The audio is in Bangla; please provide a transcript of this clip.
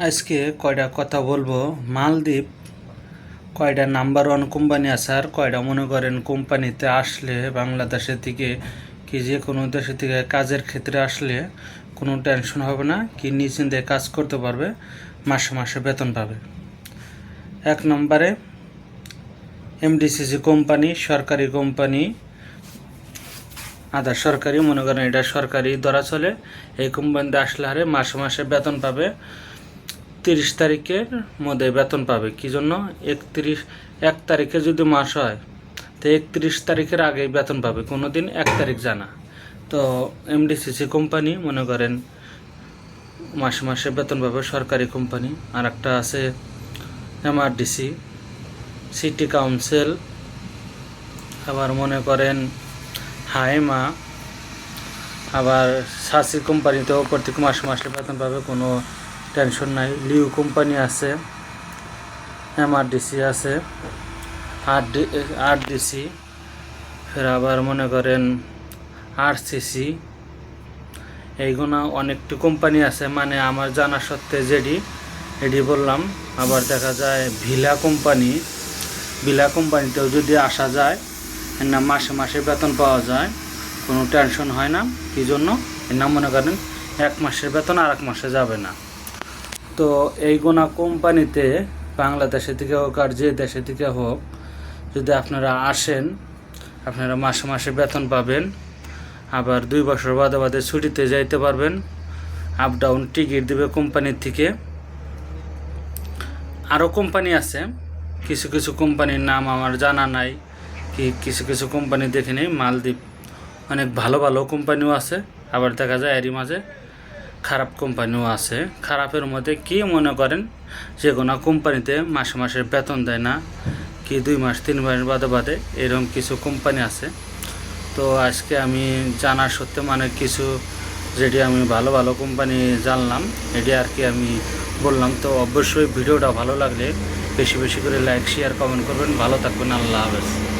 আজকে কয়টা কথা বলব? মালদ্বীপ, কয়টা নাম্বার ওয়ান কোম্পানি আছে আর কয়টা মনে করেন কোম্পানিতে আসলে বাংলাদেশের থেকে কি যে কোনো দেশের থেকে কাজের ক্ষেত্রে আসলে কোনো টেনশন হবে না, কি নিশ্চিন্তে কাজ করতে পারবে, মাসে মাসে বেতন পাবে। এক নম্বরে এমডিসিসি কোম্পানি সরকারি কোম্পানি আধা সরকারি, মনে করেন এটা সরকারি ধরা চলে, এই কোম্পানিতে আসলে হারে মাসে মাসে বেতন পাবে। তিরিশ তারিখের মধ্যে বেতন পাবে। কি জন্য? একত্রিশ, এক তারিখে যদি মাস হয়, তো একত্রিশ তারিখের আগেই বেতন পাবে। কোনো দিন এক তারিখ জানা তো এমডিসিসি কোম্পানি, মনে করেন, মাসে মাসে বেতন পাবে সরকারি কোম্পানি। আর একটা আছে এমআরডিসি সিটি কাউন্সিল আবার মনে করেন হাইমা, আবার সাসি কোম্পানিতেও প্রত্যেক মাসে মাসে বেতন পাবে। কোনো টেনশন নাই। লিউ কোম্পানি আছে, এমআরডিসি আছে আর ডি আর ডিসি ফের আবার মনে করেন আরসিসি এইগুলো অনেকটি কোম্পানি আছে। মানে আমার জানা সত্ত্বে যেডি, এডি বললাম। আবার দেখা যায় ভিলা কোম্পানি, ভিলা কোম্পানিতেও যদি আসা যায় নাম মাসে মাসে বেতন পাওয়া যায়, কোনো টেনশন হয় না। কী জন্য? এর মনে করেন এক মাসের বেতন আর এক মাসে যাবে না। তো এই গোনা কোম্পানিতে বাংলাদেশে থেকে হোক আর যে দেশে থেকে হোক, যদি আপনারা আসেন, আপনারা মাসে মাসে বেতন পাবেন, আবার দুই বছর বাদে বাদে ছুটিতে যাইতে পারবেন আপ ডাউন টিকিট দেবে কোম্পানির থেকে। আরও কোম্পানি আছে, কিছু কিছু কোম্পানির নাম আমার জানা নাই, কি কিছু কিছু কোম্পানি দেখে নেই, মালদ্বীপ, অনেক ভালো ভালো কোম্পানিও আছে, আবার দেখা যায় এরই মাঝে খারাপ কোম্পানিও আছে। খারাপের মধ্যে কি মনে করেন? যে কোনো কোম্পানিতে মাসে মাসে বেতন দেয় না, কি দুই মাস, তিন মাস বাদে বাদে এরকম কিছু কোম্পানি আছে। তো আজকে আমি জানার সত্ত্বে মানে কিছু যেটি আমি ভালো ভালো কোম্পানি জানলাম, এটি আর কি আমি বললাম। তো অবশ্যই ভিডিওটা ভালো লাগলে বেশি বেশি করে লাইক শেয়ার কমেন্ট করবেন। ভালো থাকবেন। আল্লাহ হাফেজ।